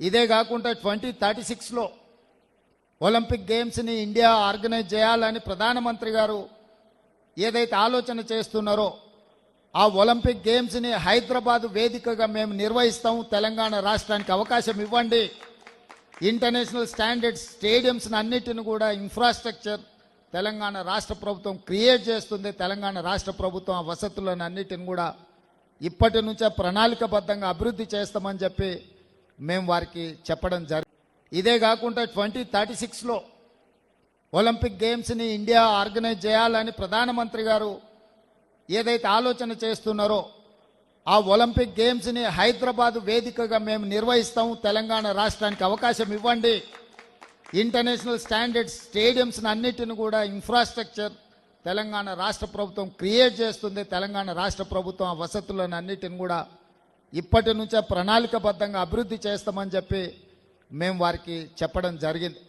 ఇదే కాకుండా twenty thirty సిక్స్లో ఒలింపిక్ గేమ్స్ని ఇండియా ఆర్గనైజ్ చేయాలని ప్రధానమంత్రి గారు ఏదైతే ఆలోచన చేస్తున్నారో ఆ ఒలింపిక్ గేమ్స్ని హైదరాబాద్ వేదికగా మేము నిర్వహిస్తాం. తెలంగాణ రాష్ట్రానికి అవకాశం ఇవ్వండి. ఇంటర్నేషనల్ స్టాండర్డ్స్ స్టేడియంస్ అన్నిటిని కూడా ఇన్ఫ్రాస్ట్రక్చర్ తెలంగాణ రాష్ట్ర ప్రభుత్వం క్రియేట్ చేస్తుంది. తెలంగాణ రాష్ట్ర ప్రభుత్వం ఆ వసతులను అన్నిటిని కూడా ఇప్పటి నుంచే ప్రణాళికబద్ధంగా అభివృద్ధి చేస్తామని చెప్పి మేము వారికి చెప్పడం జరిగింది ఇదే కాకుండా ట్వంటీ థర్టీ సిక్స్లో ఒలింపిక్ గేమ్స్ని ఇండియా ఆర్గనైజ్ చేయాలని ప్రధానమంత్రి గారు ఏదైతే ఆలోచన చేస్తున్నారో ఆ ఒలింపిక్ గేమ్స్ని హైదరాబాద్ వేదికగా మేము నిర్వహిస్తాం తెలంగాణ రాష్ట్రానికి అవకాశం ఇవ్వండి. ఇంటర్నేషనల్ స్టాండర్డ్స్ స్టేడియంస్ని అన్నిటిని కూడా ఇన్ఫ్రాస్ట్రక్చర్ తెలంగాణ రాష్ట్ర ప్రభుత్వం క్రియేట్ చేస్తుంది తెలంగాణ రాష్ట్ర ప్రభుత్వం ఆ వసతులను అన్నిటిని కూడా ఇప్పటి నుంచే ప్రణాళికబద్ధంగా అభివృద్ధి చేస్తామని చెప్పి మేము వారికి చెప్పడం జరిగింది.